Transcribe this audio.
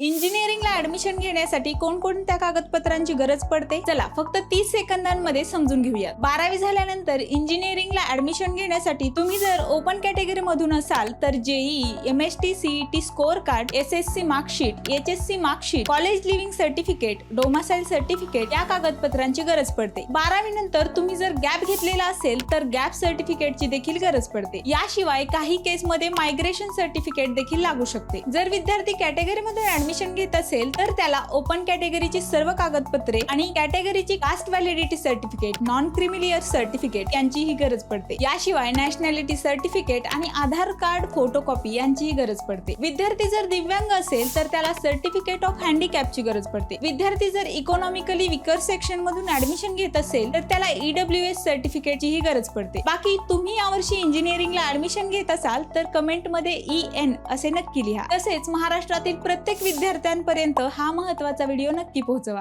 इंजिनिअरिंगला admission घेण्यासाठी कोणकोणत्या कागदपत्रांची गरज पडते? चला फक्त तीस सेकंदांमध्ये समजून घेऊया. बारावी झाल्यानंतर इंजिनिअरिंगला ऍडमिशन घेण्यासाठी तुम्ही जर ओपन कॅटेगरी मधून असाल तर JEE M S T CET score card S S C marksheet H S C marksheet college leaving certificate domicile certificate या कागदपत्रांची गरज पडते. बारावी नंतर तुम्ही जर गॅप घेतलेला असेल तर गॅप सर्टिफिकेटची देखील गरज पडते. याशिवाय काही केसमध्ये मायग्रेशन सर्टिफिकेट देखील लागू शकते. जर विद्यार्थी कॅटेगरीमध्ये ऍडमिशन घेत असेल तर त्याला ओपन कॅटेगरीची सर्व कागदपत्रे आणि कॅटेगरीची caste validity certificate non creamy layer certificate यांचीही गरज पडते. याशिवाय नॅशनॅलिटी सर्टिफिकेट आणि आधार कार्ड फोटोकॉपी यांचीही गरज पडते. विद्यार्थी जर दिव्यांग असेल तर त्याला सर्टिफिकेट ऑफ हँडिकॅपची गरज पडते. विद्यार्थी जर इकॉनॉमिकली विकर सेक्शन मधून ऍडमिशन घेत असेल तर त्याला ईडब्ल्यू एस सर्टिफिकेटचीही गरज पडते. बाकी तुम्ही यावर्षी इंजिनिअरिंगला ऍडमिशन घेत असाल तर कमेंटमध्ये ई एन असे नक्की लिहा. तसेच महाराष्ट्रातील प्रत्येक विद्यार्थ्यांपर्यंत हा महत्त्वाचा व्हिडिओ नक्की पोहोचवा.